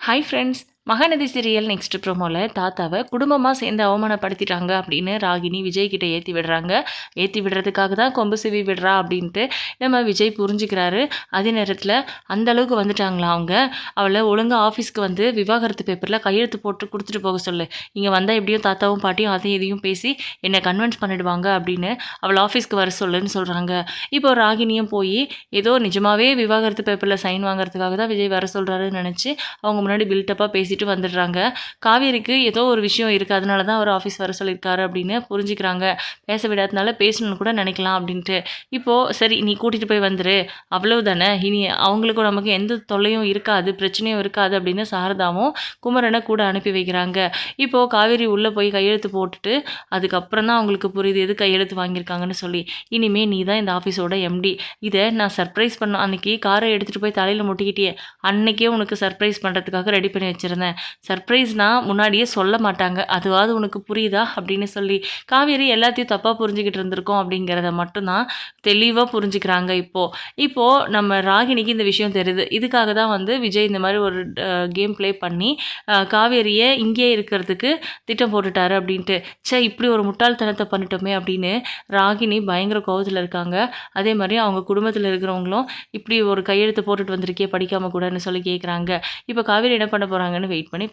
Hi friends Mahanadi serial next ப்ரோமோவில் தாத்தாவை குடும்பமாக சேர்ந்து அவமானப்படுத்திட்டாங்க அப்படின்னு ராகினி விஜய் கிட்டே ஏற்றி விடுறாங்க. ஏற்றி விடுறதுக்காக தான் கொம்பு சிவி விடுறா அப்படின்ட்டு நம்ம விஜய் புரிஞ்சுக்கிறாரு. அதே நேரத்தில் அந்த அளவுக்கு வந்துட்டாங்களா அவங்க? அவளை ஒழுங்காக ஆஃபீஸ்க்கு வந்து விவாகரத்து பேப்பரில் கையெழுத்து போட்டு கொடுத்துட்டு போக சொல்லு. இங்கே வந்தால் எப்படியும் தாத்தாவும் பாட்டியும் அதையும் இதையும் பேசி என்னை கன்வின்ஸ் பண்ணிடுவாங்க அப்படின்னு அவள் ஆஃபீஸ்க்கு வர சொல்லுன்னு சொல்கிறாங்க இப்போ ராகினியும் போய் ஏதோ நிஜமாகவே விவாகரத்து பேப்பரில் சைன் வாங்குறதுக்காக தான் விஜய் வர சொல்கிறாருன்னு நினச்சி அவங்க முன்னாடி பில்டப்பாக பேசிட்டு வந்துடுறாங்க. காவேரிக்கு ஏதோ ஒரு விஷயம் இருக்குது அதனால தான் அவர் ஆஃபீஸ் வர சொல்லியிருக்காரு அப்படின்னு புரிஞ்சுக்கிறாங்க. பேச விடாதனால பேசணும்னு கூட நினைக்கலாம் அப்படின்ட்டு. இப்போது சரி நீ கூட்டிகிட்டு போய் வந்துரு. அவ்வளவு தானே இனி அவங்களுக்கும் நமக்கு எந்த தொல்லையும் இருக்காது பிரச்சனையும் இருக்காது அப்படின்னு சாரதாவும் குமரனை கூட அனுப்பி வைக்கிறாங்க. இப்போது காவேரி உள்ளே போய் கையெழுத்து போட்டுட்டு அதுக்கப்புறம் தான் அவங்களுக்கு புரியுது எது கையெழுத்து வாங்கியிருக்காங்கன்னு சொல்லி. இனிமே நீ தான் இந்த ஆஃபீஸோட எம்டி இதை நான் சர்ப்ரைஸ் பண்ண அன்னைக்கு காரை எடுத்துகிட்டு போய் தலையில் முட்டிக்கிட்டே அன்னைக்கே உனக்கு சர்ப்ரைஸ் பண்ணுறதுக்காக ரெடி பண்ணி வச்சுருந்தேன். சர்ப்ரைஸ்னால் முன்னாடியே சொல்ல மாட்டாங்க. அதுவாவது உனக்கு புரியுதா? அப்படின்னு சொல்லி காவேரி எல்லாத்தையும் தப்பாக புரிஞ்சுக்கிட்டு இருந்திருக்கோம் அப்படிங்கிறத மட்டும்தான் தெளிவாக புரிஞ்சுக்கிறாங்க இப்போது இப்போது நம்ம ராகினிக்கு இந்த விஷயம் தெரியுது. இதுக்காக தான் வந்து விஜய் இந்த மாதிரி ஒரு கேம் ப்ளே பண்ணி காவேரியை இங்கேயே இருக்கிறதுக்கு திட்டம் போட்டுட்டாரு அப்படின்ட்டு. ச்சே இப்படி ஒரு முட்டாள்தனத்தை பண்ணிட்டோமே அப்படின்னு ராகினி பயங்கர கோவத்தில் இருக்காங்க. அதே மாதிரி அவங்க குடும்பத்தில் இருக்கிறவங்களும் இப்படி ஒரு கையெழுத்து போட்டுட்டு வந்திருக்கே படிக்காம கூடன்னு சொல்லி கேட்குறாங்க இப்போ காவேரி என்ன பண்ண போகிறாங்கன்னு வெயிட் பண்ணி